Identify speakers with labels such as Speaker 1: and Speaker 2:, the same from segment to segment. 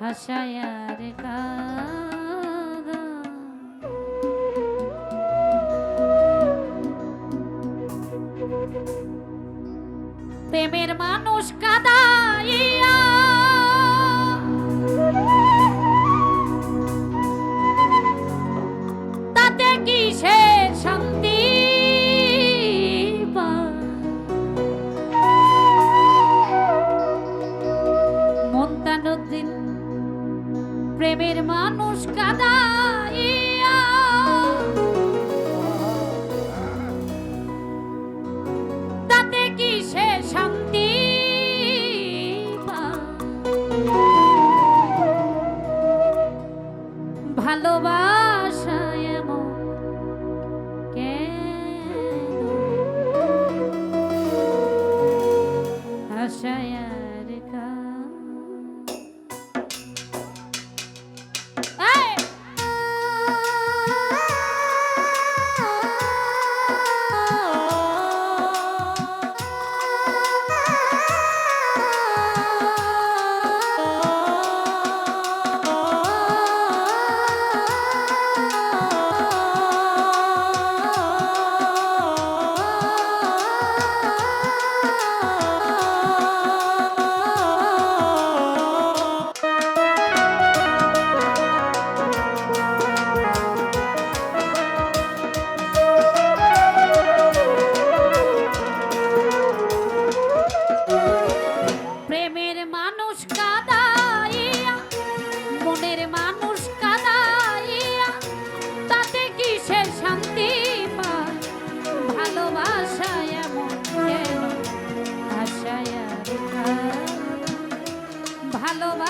Speaker 1: হাসায়ার কাদা। প্রেমের মানুষ কাদাইয়া ভালোবাসা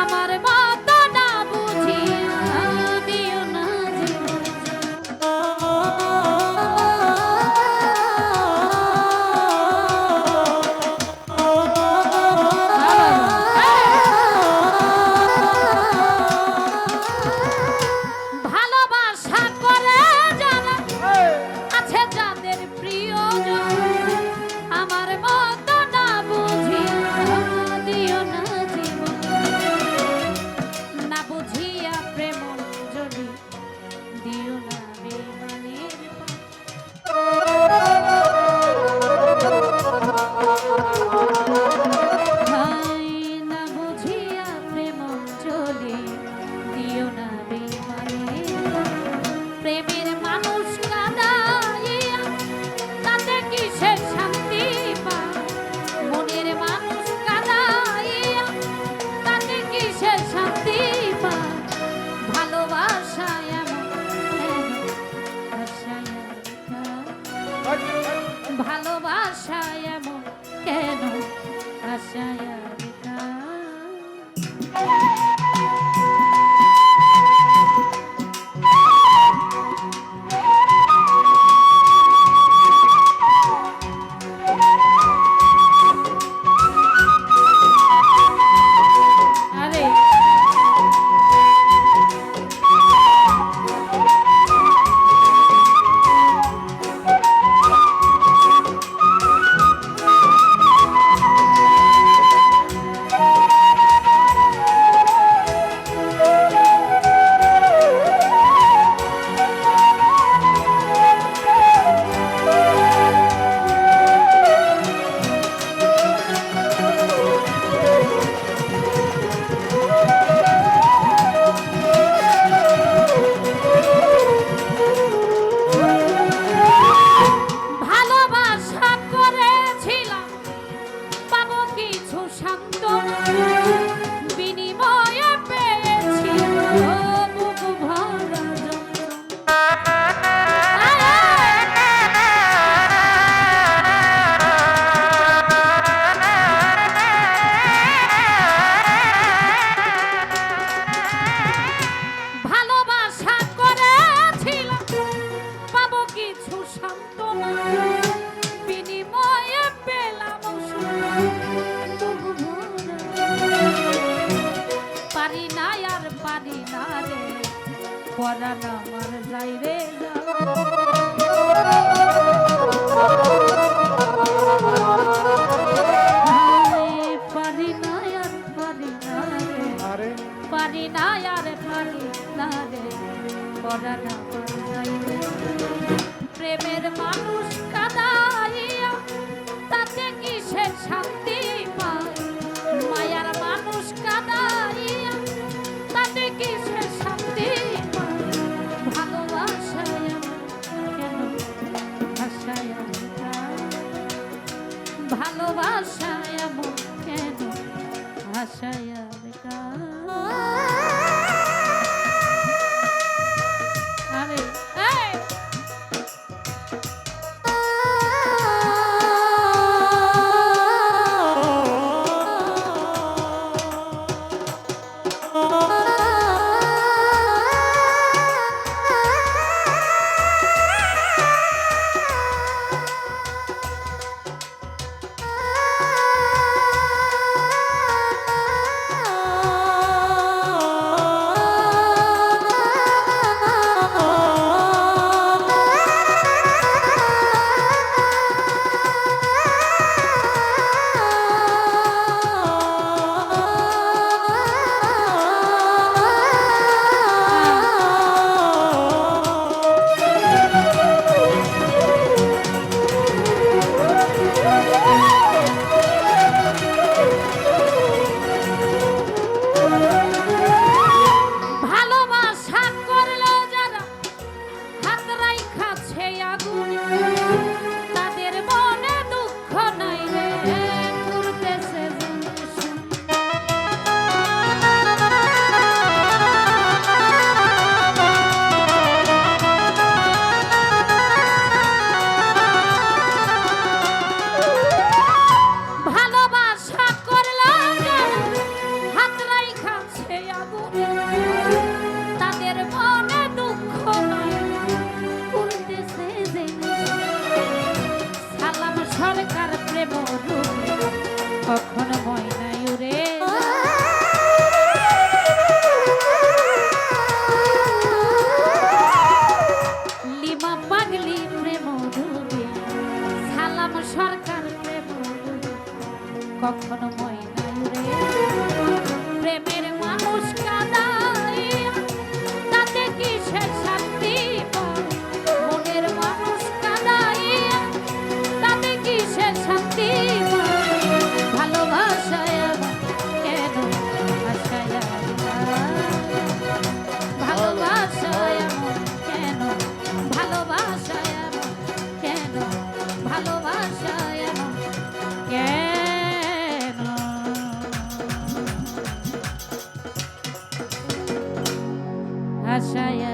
Speaker 1: আমার ভালোবাসায় এমন কেন আশায়? রে পরান আমার যাই রে পারি না আর পারি না রে। প্রেমের মানুষ কাদাইয়া, তাতে কিসের শান্তি? আশায় বেকার কখনো Yeah.